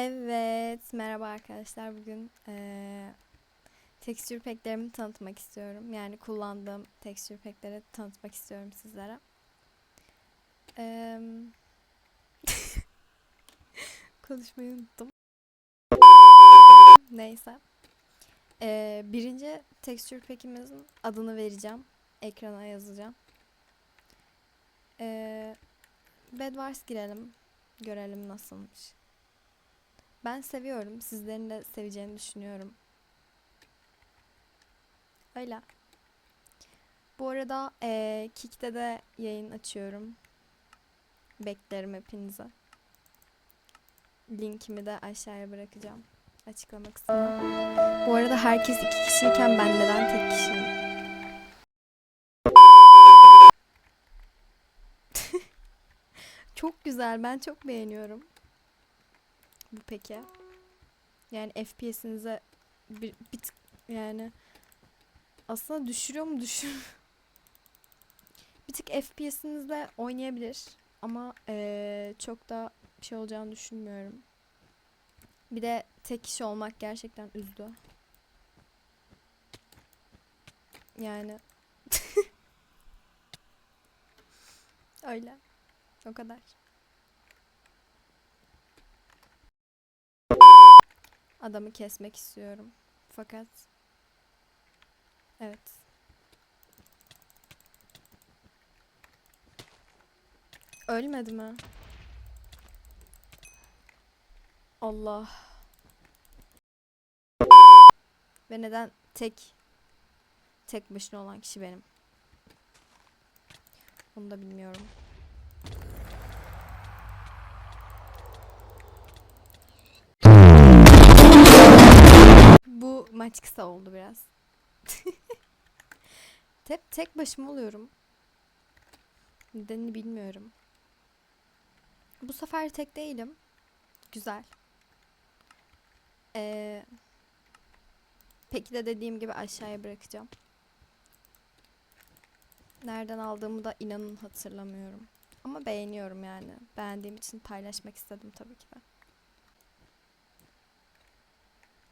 Evet, merhaba arkadaşlar. Bugün eee tekstür peklerimi tanıtmak istiyorum. Yani kullandığım tekstür pekleri tanıtmak istiyorum sizlere. Eee, konuşmayı unuttum. Neyse. Eee, birinci tekstür pekimizin adını vereceğim. Ekrana yazacağım. Eee Bedwars girelim. Görelim nasılmış. Ben seviyorum. Sizlerin de seveceğini düşünüyorum. Öyle. Bu arada eee Kick'te de yayın açıyorum. Beklerim hepinize. Linkimi de aşağıya bırakacağım. Açıklama kısmına. Bu arada herkes iki kişiyken ben neden tek kişiyim? Çok güzel. Ben çok beğeniyorum. Bu peki. Yani FPS'inize bir, bir yani aslında düşürüyor mu düşür. bir tık FPS'inizle oynayabilir ama eee, çok da bir şey olacağını düşünmüyorum. Bir de tek kişi olmak gerçekten üzdü. Yani öyle. O kadar. Adamı kesmek istiyorum. Fakat evet. Ölmedi mi? Allah. Ve neden tek tek başına olan kişi benim? Onu da bilmiyorum. Bu maç kısa oldu biraz. Hep tek başıma oluyorum. Nedenini bilmiyorum. Bu sefer tek değilim. Güzel. Ee, peki de dediğim gibi aşağıya bırakacağım. Nereden aldığımı da inanın hatırlamıyorum. Ama beğeniyorum yani. Beğendiğim için paylaşmak istedim tabii ki de.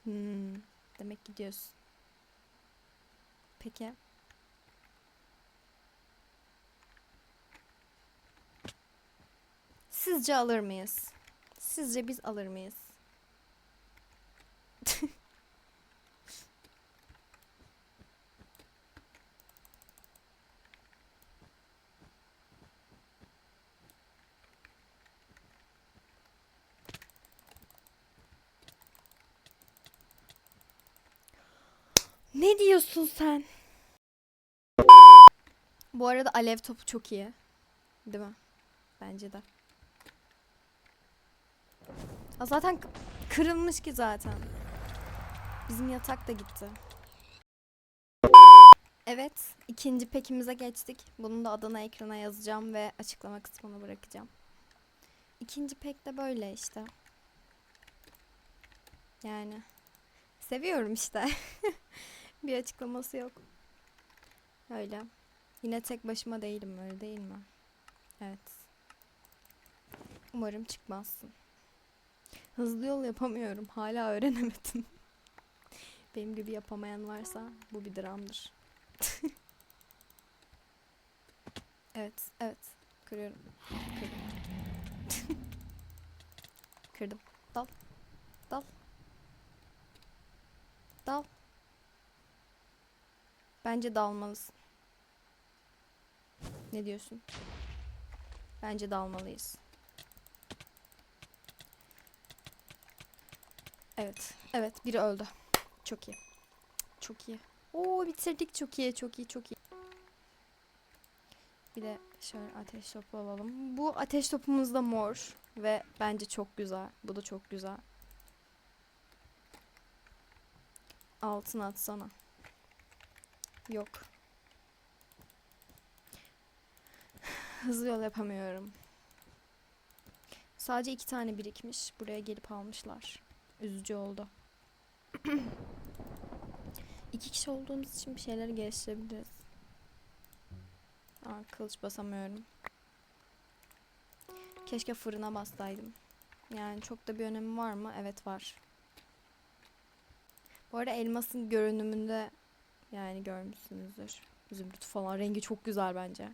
Hmm, demek gidiyorsun. Peki. Sizce alır mıyız? Sizce biz alır mıyız? Ne diyorsun sen? Bu arada alev topu çok iyi. Değil mi? Bence de. Aa, zaten kırılmış ki zaten. Bizim yatak da gitti. Evet, ikinci pekimize geçtik. Bunun da adını ekrana yazacağım ve açıklama kısmına bırakacağım. İkinci pek de böyle işte. Yani seviyorum işte. Bir açıklaması yok. Öyle. Yine tek başıma değilim öyle değil mi? Evet. Umarım çıkmazsın. Hızlı yol yapamıyorum. Hala öğrenemedim. Benim gibi yapamayan varsa bu bir dramdır. evet, evet. Kırıyorum. Kırdım. Kırdım. Dal. Dal. Dal. Bence dalmalısın. Ne diyorsun? Bence dalmalıyız. Evet. Evet. Biri öldü. Çok iyi. Çok iyi. Oo bitirdik. Çok iyi. Çok iyi. Çok iyi. Bir de şöyle ateş topu alalım. Bu ateş topumuz da mor. Ve bence çok güzel. Bu da çok güzel. Altına atsana. Yok. Hızlı yol yapamıyorum. Sadece iki tane birikmiş. Buraya gelip almışlar. Üzücü oldu. iki kişi olduğumuz için bir şeyleri geliştirebiliriz. Aa, kılıç basamıyorum. Keşke fırına bassaydım. Yani çok da bir önemi var mı? Evet var. Bu arada elmasın görünümünde yani görmüşsünüzdür. Zümrüt falan rengi çok güzel bence.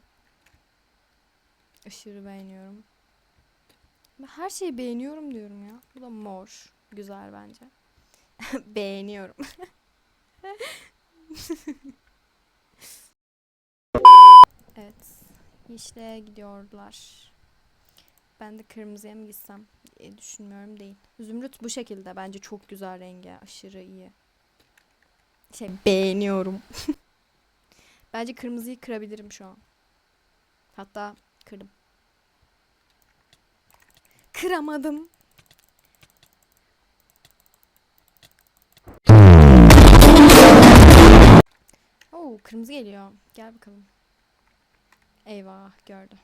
Aşırı beğeniyorum. Ben her şeyi beğeniyorum diyorum ya. Bu da mor. Güzel bence. beğeniyorum. evet. Yeşile gidiyorlar. Ben de kırmızıya mı gitsem diye düşünmüyorum değil. Zümrüt bu şekilde. Bence çok güzel rengi. Aşırı iyi. Şey beğeniyorum. Bence kırmızıyı kırabilirim şu an. Hatta kırdım. Kıramadım. Oo, kırmızı geliyor. Gel bakalım. Eyvah, gördü.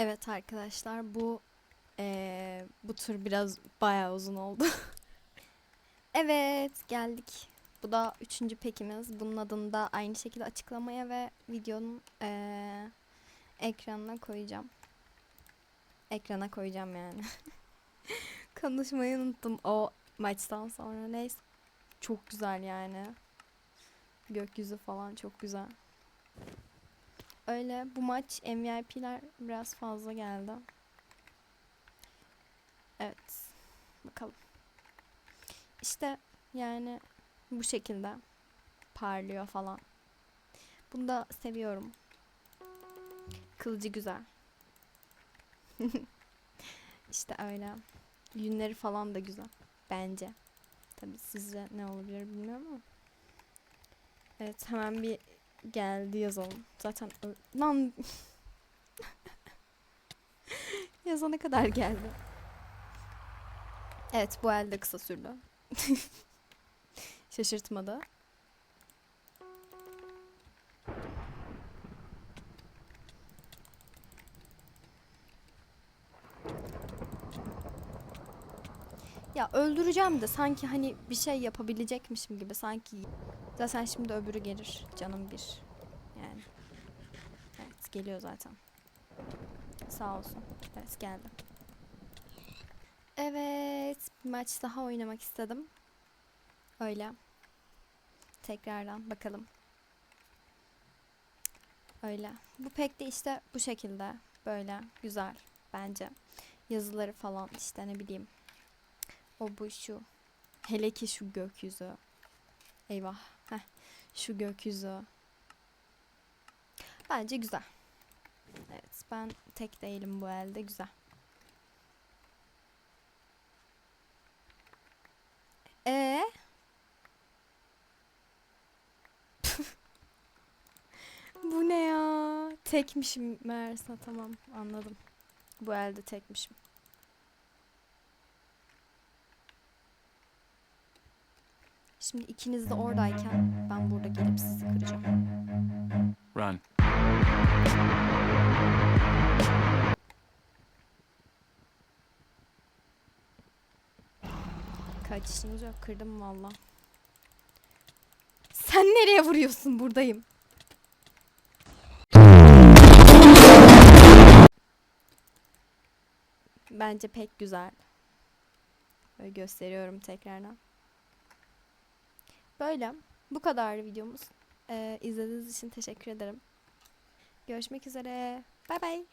Evet arkadaşlar bu eee, bu tur biraz bayağı uzun oldu. evet geldik. Bu da üçüncü pekimiz. Bunun adını da aynı şekilde açıklamaya ve videonun eee, ekranına koyacağım. Ekrana koyacağım yani. Konuşmayı unuttum o maçtan sonra. Neyse. Çok güzel yani. Gökyüzü falan çok güzel. Öyle bu maç MVP'ler biraz fazla geldi. Evet. Bakalım. İşte yani bu şekilde parlıyor falan. Bunu da seviyorum. Kılıcı güzel. işte öyle. Yünleri falan da güzel. Bence. Tabii sizce ne olabilir bilmiyorum ama. Evet hemen bir geldi yazalım. Zaten lan yazana kadar geldi. Evet bu elde kısa sürdü. Şaşırtmadı. Ya öldüreceğim de sanki hani bir şey yapabilecekmişim gibi sanki. Zaten şimdi öbürü gelir canım bir. Yani. Evet geliyor zaten. Sağ olsun. Evet geldi. Evet bir maç daha oynamak istedim. Öyle. Tekrardan bakalım. Öyle. Bu pek de işte bu şekilde. Böyle güzel bence. Yazıları falan işte ne bileyim. O bu şu. Hele ki şu gökyüzü. Eyvah. Şu gökyüzü. Bence güzel. Evet ben tek değilim bu elde güzel. E Bu ne ya? Tekmişim meğerse tamam anladım. Bu elde tekmişim. Şimdi ikiniz de oradayken ben burada gelip sizi kıracağım. Run. Kaç işiniz yok kırdım valla. Sen nereye vuruyorsun buradayım. Bence pek güzel. Böyle gösteriyorum tekrardan. Böyle. Bu kadar videomuz. Ee, izlediğiniz için teşekkür ederim. Görüşmek üzere. Bay bay.